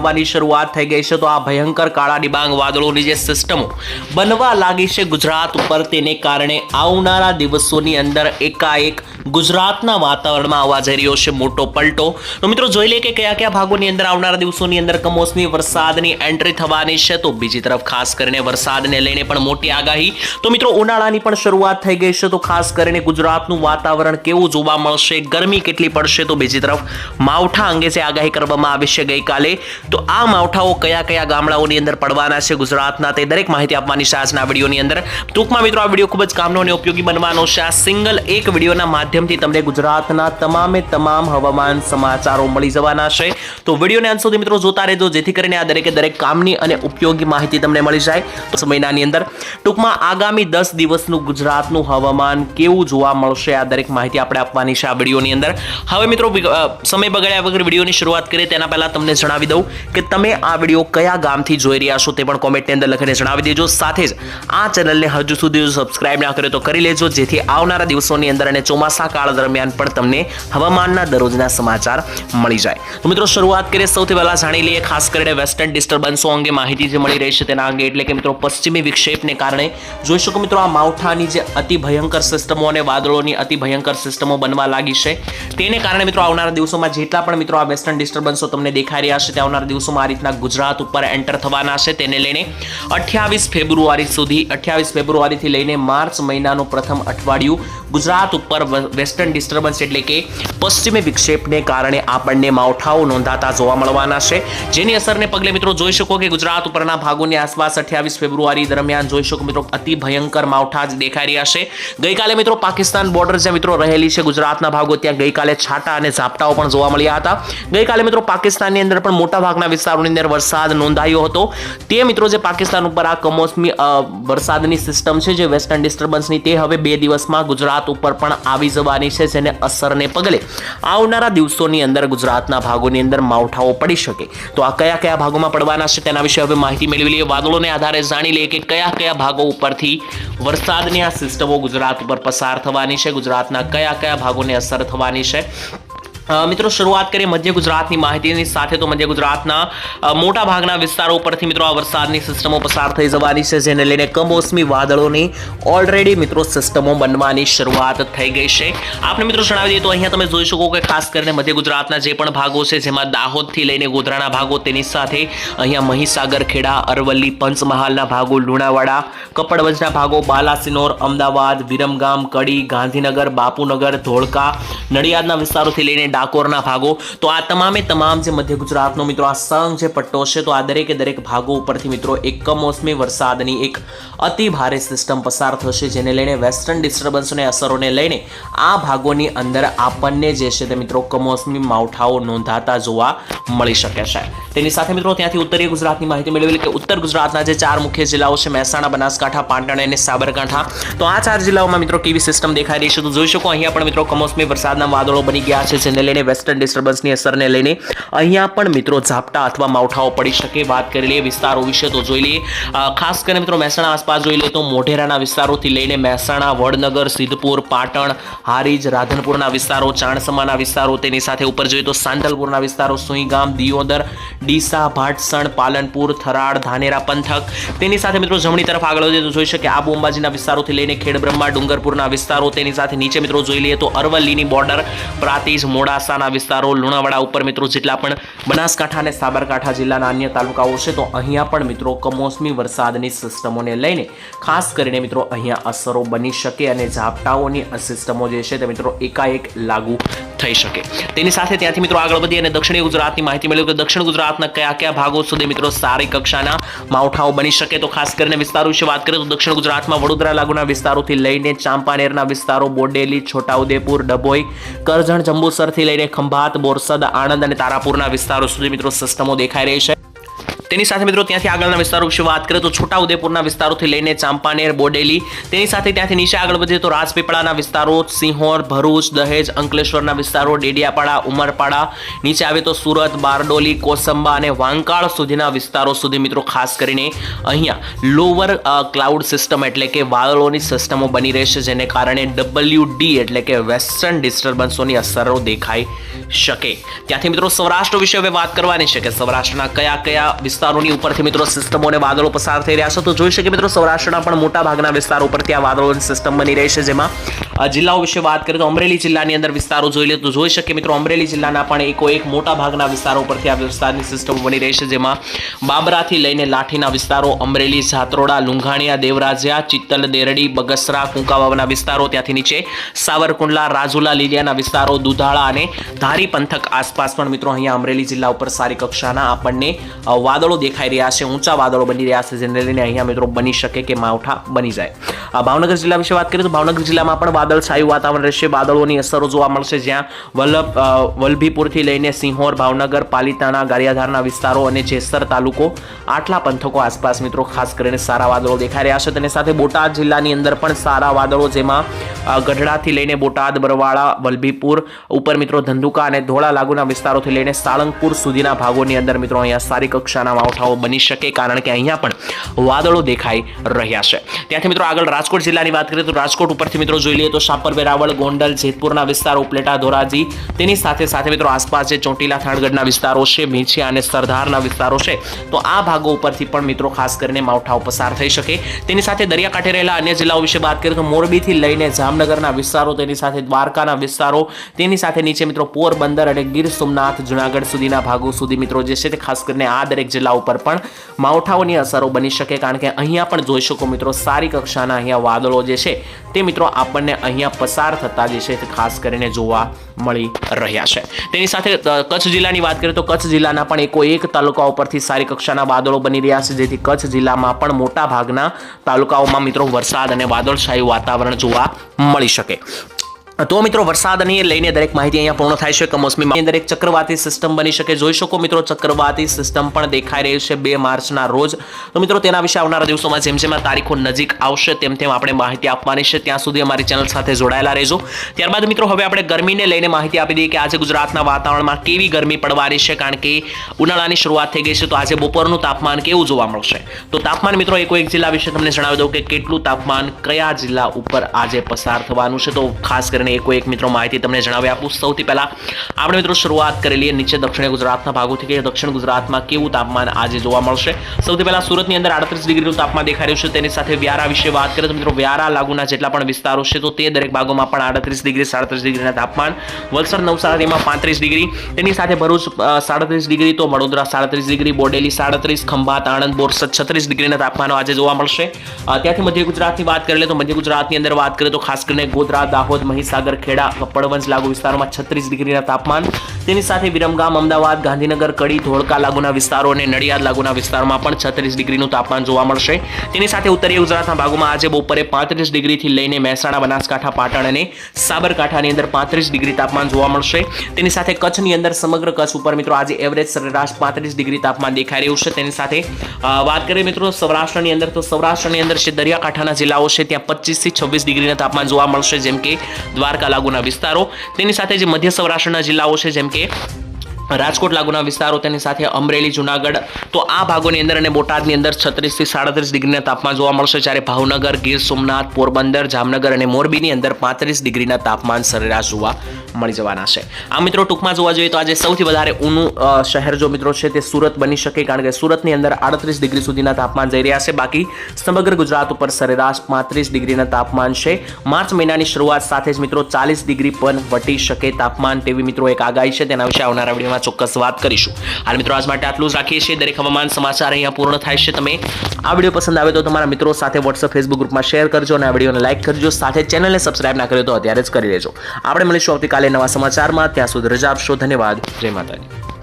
આવવાની શરૂઆત થઈ ગઈ છે તો આ ભયંકર કાળા ડિબાંગ વાદળોની જે સિસ્ટમો બનવા લાગી છે ગુજરાત ઉપર, તેને કારણે આવનારા દિવસોની અંદર એકાએક ગુજરાતના વાતાવરણમાં આવવા જઈ રહ્યો છે મોટો પલટો. તો મિત્રો જોઈ લે કે કયા કયા ભાગોની અંદર આવનારા દિવસોની અંદર કમોસમી વરસાદની એન્ટ્રી થવાની છે. તો બીજી તરફ ખાસ કરીને વરસાદને લઈને પણ મોટી આગાહી. તો મિત્રો ઉનાળાની પણ શરૂઆત થઈ ગઈ છે. તો ખાસ કરીને ગુજરાતનું વાતાવરણ કેવું જોવા મળશે? ગરમી કેટલી પડશે? તો બીજી તરફ માવઠા અંગે જે આગાહી કરવામાં આવી છે ગઈકાલે. તો આ માવઠાઓ કયા કયા ગામડાઓની અંદર પડવાના છે ગુજરાતના તે દરેક માહિતી આપવાની છે આજના વિડીયોની અંદર. ટૂંકમાં મિત્રો આ વીડિયો ખૂબ જ કામનો અને ઉપયોગી બનવાનો છે. આ સિંગલ એક વિડીયોના માધ્યમથી તમને ગુજરાતના તમામે તમામ હવામાન સમાચારો મળી જવાના છે. તો વિડીયોને અંત સુધી મિત્રો જોતા રહેજો, જેથી કરીને આ દરેકે દરેક કામની અને ઉપયોગી માહિતી તમને મળી જાય. તો મહિનાની અંદર ટૂંકમાં આગામી દસ દિવસનું ગુજરાતનું હવામાન કેવું જોવા મળશે આ દરેક માહિતી આપણે આપવાની છે આ વિડીયોની અંદર. હવે મિત્રો સમય બગાડ્યા વગર વિડીયોની શરૂઆત કરીએ, તેના પહેલા તમને જણાવી દઉં કે તમે આ વીડિયો કયા ગામથી જોઈ રહ્યા છો તે પણ કોમેન્ટની અંદર લખીને જણાવી દેજો. સાથે જ આ ચેનલને હજુ સુધી સબસ્ક્રાઇબ ના કર્યો તો કરી લેજો, જેથી આવનારા દિવસોની અંદર અને ચોમાસા કાળ દરમિયાન પણ તમને હવામાનના દરરોજના સમાચાર મળી જાય. તો મિત્રો, શરૂઆત કરીએ સૌથી પહેલાં જાણી લઈએ, ખાસ કરીને વેસ્ટર્ન ડિસ્ટર્બન્સો અંગે માહિતી જે મળી રહી છે તેના અંગે. એટલે કે મિત્રો, પશ્ચિમી વિક્ષેપને કારણે જોઈ શકો મિત્રો, આ માવઠાની જે અતિ ભયંકર સિસ્ટમો અને વાદળોની અતિ ભયંકર સિસ્ટમો બનવા લાગી છે. તેને કારણે મિત્રો, આવનારા દિવસોમાં જેટલા પણ મિત્રો આ વેસ્ટર્ન ડિસ્ટર્બન્સો તમને દેખાઈ રહ્યા છે તે આવનારા દિવસોમાં આ રીતના ગુજરાત ઉપર એન્ટર થવાના છે. તેને લઈને અઠ્યાવીસ ફેબ્રુઆરી સુધી, અઠ્યાવીસ ફેબ્રુઆરીથી લઈને માર્ચ મહિનાનું પ્રથમ અઠવાડિયું ગુજરાત ઉપર વેસ્ટર્ન ડિસ્ટર્બન્સ એટલે કે પશ્ચિમી વિક્ષેપને કારણે આપણને માવઠાઓ નોંધાતા જોવા મળવાના છે. જેની અસરને પગલે મિત્રો જોઈ શકો કે ગુજરાત ઉપરના ભાગોની આસપાસ અઠ્યાવીસ ફેબ્રુઆરી દરમિયાન જોઈ શકો મિત્રો અતિ ભયંકર માવઠા જ દેખાઈ રહ્યા છે. ગઈકાલે મિત્રો પાકિસ્તાન બોર્ડર જે મિત્રો રહેલી છે ગુજરાતના ભાગો ત્યાં ગઈકાલે છાટા અને ઝાપટાઓ પણ જોવા મળ્યા હતા. ગઈકાલે મિત્રો પાકિસ્તાનની અંદર પણ મોટા ભાગના વિસ્તારોની અંદર વરસાદ નોંધાયો હતો. તે મિત્રો જે પાકિસ્તાન ઉપર આ કમોસમી વરસાદની સિસ્ટમ છે જે વેસ્ટર્ન ડિસ્ટર્બન્સની તે હવે બે દિવસમાં ગુજરાત ઉપર પણ આવી જવાની છે, જેને અસરને પગલે આવનારા દિવસોની અંદર ગુજરાતના ભાગોની અંદર માવઠાઓ પડી શકે. તો આ કયા કયા ભાગોમાં પડવાના છે તેના વિશે હવે માહિતી મેળવી લઈએ. વાદળોને આધારે જાણી લઈએ કે કયા કયા ભાગો ઉપરથી વરસાદની આ સિસ્ટમો ગુજરાત ઉપર પસાર થવાની છે. ગુજરાતના કયા કયા ભાગોને અસર થવાની છે. મિત્રો, શરૂઆત કરીએ મધ્ય ગુજરાતની માહિતીની. સાથે તો મધ્ય ગુજરાતના મોટા ભાગના વિસ્તારો ઉપરથી મિત્રો, આ વરસાદની સિસ્ટમો પસાર થઈ જવાની છે, જેને લઈને કમોસમી વાદળોની ઓલરેડી મિત્રો સિસ્ટમો બનવાની શરૂઆત થઈ ગઈ છે. આપણે મિત્રો જણાવી દઈએ તો અહીંયા તમે જોઈ શકો કે ખાસ કરીને મધ્ય ગુજરાતના જે પણ ભાગો છે, જેમાં દાહોદથી લઈને ગોધરાના ભાગો, તેની સાથે અહીંયા મહીસાગર, ખેડા, અરવલ્લી, પંચમહાલના ભાગો, લુણાવાડા, કપડવંજના ભાગો, બાલાસિનોર, અમદાવાદ, વિરમગામ, કડી, ગાંધીનગર, બાપુનગર, ધોળકા, નડિયાદના વિસ્તારોથી લઈને ડાકોરના ભાગો. તો આ તમામે તમામ જે મધ્ય ગુજરાતનો મિત્રો આ સંઘ જે પટ્ટો છે, તો આ દરેકે દરેક ભાગો ઉપરથી મિત્રો એક કમોસમી વરસાદની એક અતિ ભારે સિસ્ટમ પસાર થશે, જેને લઈને વેસ્ટર્ન ડિસ્ટર્બન્સને અસરોને લઈને આ ભાગોની અંદર આપણને જે છે તે મિત્રો કમોસમી માવઠાઓ નોંધાતા જોવા મળી શકે છે. તેની સાથે મિત્રો ત્યાંથી ઉત્તરીય ગુજરાતની માહિતી મેળવેલી કે ઉત્તર ગુજરાતના જે ચાર મુખ્ય જિલ્લાઓ છે, મહેસાણા, બનાસકાંઠા, પાટણ અને સાબરકાંઠા. તો આ ચાર જિલ્લાઓમાં મિત્રો કેવી સિસ્ટમ દેખાઈ રહી છે, તો જોઈ શકો અહીંયા પણ મિત્રો કમોસમી વરસાદના વાદળો બની ગયા છે, જેને લઈને વેસ્ટર્ન ડિસ્ટર્બન્સની અસરને લઈને અહીંયા પણ મિત્રો ઝાપટા અથવા માવઠાઓ પડી શકે વાત કરી લઈએ વિસ્તારો વિશે તો જોઈ લઈએ. ખાસ કરીને મિત્રો મહેસાણા આસપાસ જોઈ લઈએ તો મોઢેરાના વિસ્તારોથી લઈને મહેસાણા, વડનગર, સિદ્ધપુર, પાટણ, હારીજ, રાધનપુરના વિસ્તારો, ચાણસમાના વિસ્તારો તેની સાથે ઉપર જોઈએ તો સાંતલપુરના વિસ્તારો, સુઈગામ, દિયોદર, ડીસા, ભાટસણ, પાલનપુર, થરાડ, ધાનેરા પંથક તેની સાથે મિત્રો જમણી તરફ આગળ વધીએ તો જોઈ શકીએ આબુ અંબાજીના વિસ્તારોથી લઈને ખેડબ્રહ્મા ડુંગરપુરના વિસ્તારો તેની સાથે નીચે મિત્રો જોઈ લઈએ તો અરવલ્લીની બોર્ડર, પ્રાતિજ મોડાસાના વિસ્તારો, લુણાવાડા ઉપર મિત્રો જેટલા પણ બનાસકાંઠા અને સાબરકાંઠા જિલ્લાના અન્ય તાલુકાઓ છે, તો અહીંયા પણ મિત્રો કમોસમી વરસાદની સિસ્ટમોને લઈને ખાસ કરીને મિત્રો અહીંયા અસરો બની શકે અને ઝાપટાઓની સિસ્ટમો જે છે તે મિત્રો એકાએક લાગુ થઈ શકે. તેની સાથે ત્યાંથી મિત્રો આગળ વધી અને દક્ષિણ ગુજરાતની માહિતી મળ્યું તો દક્ષિણ ગુજરાતના કયા કયા ભાગો સુધી મિત્રો સારી કક્ષાના માવઠાઓ બની શકે તો ખાસ કરીને વિસ્તારો વિશે વાત કરીએ તો દક્ષિણ ગુજરાતમાં વડોદરા લાગુના વિસ્તારોથી લઈને ચાંપાનેરના વિસ્તારો, બોડેલી, છોટાઉદેપુર, ડભોઈ, કરજણ, જંબુસરથી લઈને ખંભાત, બોરસદ, આણંદ અને તારાપુરના વિસ્તારો સુધી મિત્રો સિસ્ટમો દેખાઈ રહી છે. તેની સાથે મિત્રો ત્યાંથી આગળના વિસ્તારો વિશે વાત કરીએ તો છોટાઉદેપુરના વિસ્તારોથી લઈને ચાંપાનેર, બોડેલી, તેની સાથે ત્યાંથી નીચે આગળ વધીએ તો રાજપીપળાના વિસ્તારો, સિંહોર, ભરૂચ, દહેજ, અંકલેશ્વરના વિસ્તારો, ડેડિયાપાડા, ઉમરપાડા, નીચે આવે તો સુરત, બારડોલી, કોસંબા અને વાંકાળ સુધીના વિસ્તારો સુધી મિત્રો ખાસ કરીને અહીંયા લોઅર ક્લાઉડ સિસ્ટમ એટલે કે વાદળોની સિસ્ટમો બની રહેશે જેને કારણે ડબલ્યુ ડી એટલે કે વેસ્ટર્ન ડિસ્ટર્બન્સોની અસરો દેખાઈ શકે. ત્યાંથી મિત્રો સૌરાષ્ટ્ર વિશે હવે વાત કરવાની છે કે સૌરાષ્ટ્રના કયા કયા વિસ્તારોની ઉપરથી મિત્રો સિસ્ટમો અને વાદળો પસાર થઈ રહ્યા છે. તો જોઈ શકીએ મિત્રો સૌરાષ્ટ્રના પણ મોટા ભાગના વિસ્તારો ઉપરથી આ વાદળોની સિસ્ટમ બની રહી છે, જેમાં જિલ્લાઓ વિશે વાત કરીએ તો અમરેલી જિલ્લાની અંદર વિસ્તારો જોઈ લે તો જોઈ શકીએ મિત્રો, અમરેલી જિલ્લાના પણ એકો એક મોટા ભાગના વિસ્તારો પરથી આ વિસ્તારની સિસ્ટમ બની રહી છે, જેમાં બાબરાથી લઈને લાઠીના વિસ્તારો, અમરેલી જાત્રોડા લુંઘાણીયા, દેવરાજિયા, ચિત્તલ, દેરડી, બગસરા કુંકાવાવના વિસ્તારો, ત્યાંથી નીચે સાવરકુંડલા, રાજુલા, લીલિયાના વિસ્તારો, દુધાળા અને ધારી પંથક આસપાસ પણ મિત્રો અહીંયા અમરેલી જિલ્લા ઉપર સારી કક્ષાના આપણને વાદળો દેખાઈ રહ્યા છે, ઊંચા વાદળો બની રહ્યા છે, જેને લઈને અહીંયા મિત્રો બની શકે કે માવઠા બની જાય. ભાવનગર જિલ્લા વિશે વાત કરીએ તો ભાવનગર જિલ્લામાં પણ વાદળ છાયું વાતાવરણ રહેશે. વાદળોની અસરો જોવા મળશે જ્યાં વલ્લભ વલભીપુરથી લઈને સિંહોર, ભાવનગર, પાલિતાણા, ગારિયાધારના વિસ્તારો અને જેસર તાલુકો આટલા પંથકો આસપાસ મિત્રો, ખાસ કરીને સારા વાદળો દેખાઈ રહ્યા છે. તેની સાથે બોટાદ જિલ્લાની અંદર પણ સારા વાદળો જેમાં ગઢડાથી લઈને બોટાદ, બરવાળા, વલભીપુર ઉપર મિત્રો ધંધુકા અને ધોળા લાગુના વિસ્તારોથી લઈને સાળંગપુર સુધીના ભાગોની અંદર મિત્રો અહીંયા સારી કક્ષાના માવઠાઓ બની શકે કારણ કે અહીંયા પણ વાદળો દેખાઈ રહ્યા છે. ત્યાંથી મિત્રો આગળ રાજકોટ જિલ્લાની વાત કરીએ તો રાજકોટ ઉપરથી મિત્રો જોઈ લઈએ તો શાપર વેરાવળ, ગોંડલ, જેતપુરના વિસ્તારો, ઉપલેટા, ધોરાજી. તેની સાથે સાથે મિત્રો આસપાસ જે ચોટીલા, થાણગઢના વિસ્તારો છે મીંછિયા અને સરદારના વિસ્તારો છે, તો આ ભાગો ઉપરથી પણ મિત્રો ખાસ કરીને માવઠાઓ પસાર થઈ શકે. તેની સાથે દરિયાકાંઠે રહેલા અન્ય જિલ્લાઓ વિશે વાત કરીએ તો મોરબીથી લઈને જામનગરના વિસ્તારો, તેની સાથે દ્વારકાના વિસ્તારો, તેની સાથે નીચે મિત્રો પોરબંદર અને ગીર સોમનાથ, જુનાગઢ સુધીના ભાગો સુધી મિત્રો જે છે તે ખાસ કરીને આ દરેક જિલ્લા ઉપર પણ માવઠાઓની અસરો બની શકે. કારણ કે અહીંયા પણ જોઈ શકો મિત્રો સારી કક્ષાના અહીંયા વાદળો જે છે તે મિત્રો આપણને અહીંયા પસાર થતા જે છે તે ખાસ કરીને જોવા મળી રહ્યા છે. તેની સાથે કચ્છ જિલ્લાની વાત કરીએ તો કચ્છ જિલ્લાના પણ એકો એક તાલુકા ઉપરથી સારી કક્ષાના વાદળો બની રહ્યા છે, જેથી કચ્છ જિલ્લામાં પણ મોટા ભાગના તાલુકાઓમાં મિત્રો વરસાદ અને વાદળછાયું વાતાવરણ જોવા મળી શકે. તો મિત્રો વરસાદને લઈને દરેક માહિતી અહીંયા પૂર્ણ થાય છે. કમોસમીમાં અંદર એક ચક્રવાતી સિસ્ટમ બની શકે. જોઈ શકો મિત્રો, ચક્રવાતી સિસ્ટમ પણ દેખાઈ રહી છે બે માર્ચના રોજ. તો મિત્રો, તેના વિશે આવનારા દિવસોમાં જેમ જેમ તારીખો નજીક આવશે, તેમ તેમ આપણે માહિતી આપવાની છે. ત્યાં સુધી અમારી ચેનલ સાથે જોડાયેલા રહેજો. ત્યારબાદ મિત્રો, હવે આપણે ગરમીને લઈને માહિતી આપી દઈએ કે આજે ગુજરાતના વાતાવરણમાં કેવી ગરમી પડવાની છે, કારણ કે ઉનાળાની શરૂઆત થઈ ગઈ છે. તો આજે બપોરનું તાપમાન કેવું જોવા મળશે? તો તાપમાન મિત્રો, એકો એક જિલ્લા વિશે તમને જણાવી દઉં કે કેટલું તાપમાન કયા જિલ્લા ઉપર આજે પસાર થવાનું છે. તો ખાસ કરીને એકો એક મિત્રો માહિતી તમને જણાવી આપું. સૌથી પહેલા આપણે મિત્રો શરૂઆત કરેલી નીચે દક્ષિણ ગુજરાતના ભાગોથી કે દક્ષિણ ગુજરાતમાં કેવું તાપમાન આજે જોવા મળશે. સૌથી પહેલાં સુરતની અંદર આડત્રીસ ડિગ્રીનું તાપમાન દેખાઈ રહ્યું છે. તેની સાથે વ્યારા વિશે વાત કરીએ તો મિત્રો વ્યારા લાગુના જેટલા પણ વિસ્તારો છે, તો તે દરેક ભાગોમાં પણ આડત્રીસ ડિગ્રી, સાડત્રીસ ડિગ્રીના તાપમાન. વલસાડ, નવસારીમાં પાંત્રીસ ડિગ્રી. તેની સાથે ભરૂચ સાડત્રીસ ડિગ્રી, તો વડોદરા સાડત્રીસ ડિગ્રી, બોડેલી સાડત્રીસ, ખંભાત, આણંદ, બોરસદ છત્રીસ ડિગ્રીના તાપમાનો આજે જોવા મળશે. ત્યાંથી મધ્ય ગુજરાતની વાત કરીએ તો મધ્ય ગુજરાતની અંદર વાત કરીએ તો ખાસ કરીને ગોધરા, દાહોદ, મહીસાગર ખેડા કપડવંજ લાગુ વિસ્તારોમાં છત્રીસ ડિગ્રીના તાપમાન. તેની સાથે વિરમગામ, અમદાવાદ, ગાંધીનગર, કડી, ધોળકા લાગુના વિસ્તારો અને નડિયાદ લાગુના વિસ્તારમાં પણ છત્રીસ ડિગ્રીનું તાપમાન જોવા મળશે. તેની સાથે ઉત્તરીય ગુજરાતના ભાગોમાં આજે બપોરે પાંત્રીસ ડિગ્રીથી લઈને મહેસાણા, બનાસકાંઠા, પાટણ અને સાબરકાંઠાની અંદર પાંત્રીસ ડિગ્રી તાપમાન જોવા મળશે. તેની સાથે કચ્છની અંદર સમગ્ર કચ્છ ઉપર મિત્રો આજે એવરેજ સરેરાશ પાંત્રીસ ડિગ્રી તાપમાન દેખાઈ રહ્યું છે. તેની સાથે વાત કરીએ મિત્રો સૌરાષ્ટ્રની અંદર, તો સૌરાષ્ટ્રની અંદર જે દરિયાકાંઠાના જિલ્લાઓ છે, ત્યાં પચીસથી છવ્વીસ ડિગ્રીના તાપમાન જોવા મળશે. જેમ કે દ્વારકા લાગુના વિસ્તારો. તેની સાથે જે મધ્ય સૌરાષ્ટ્રના જિલ્લાઓ છે જેમ કે રાજકોટ લાગુના વિસ્તારો તેની સાથે અમરેલી, જુનાગઢ. તો આ ભાગોની અંદર અને બોટાદની અંદર છત્રીસથી સાડત્રીસ ડિગ્રીના તાપમાન જોવા મળશે. જ્યારે ભાવનગર, ગીર સોમનાથ, પોરબંદર, જામનગર અને મોરબીની અંદર પાંત્રીસ ડિગ્રીના તાપમાન સરેરાશ જોવા મળી જવાના છે. આ મિત્રો ટૂંકમાં જોવા જોઈએ તો આજે સૌથી વધારે ઊનું શહેર જો મિત્રો છે તે સુરત બની શકે, કારણ કે સુરતની અંદર આડત્રીસ ડિગ્રી સુધીના તાપમાન જઈ રહ્યા છે. બાકી સમગ્ર ગુજરાત ઉપર સરેરાશ પાંત્રીસ ડિગ્રીના તાપમાન છે. માર્ચ મહિનાની શરૂઆત સાથે જ મિત્રો ચાલીસ ડિગ્રી પણ વટી શકે તાપમાન તેવી મિત્રો એક આગાહી છે. તેના વિશે આવનારા વિડીયોમાં ચોક્કસ વાત કરીશું. હાલ મિત્રો, આજ માટે આટલું જ રાખીએ છીએ. દરેક હવામાન સમાચાર અહીંયા પૂર્ણ થાય છે. તમે આ વીડિયો પસંદ આવે તો તમારા મિત્રો સાથે વોટ્સઅપ ફેસબુક ગ્રુપમાં શેર કરજો અને આ વિડીયોને લાઈક કરજો. સાથે ચેનલને સબસ્ક્રાઇબ ના કર્યો તો અત્યારે જ કરી લેજો. આપણે મળીશું આવતીકાલે નવા સમાચારમાં. ત્યાં સુધી રજા આપશો. ધન્યવાદ. જય માતાજી.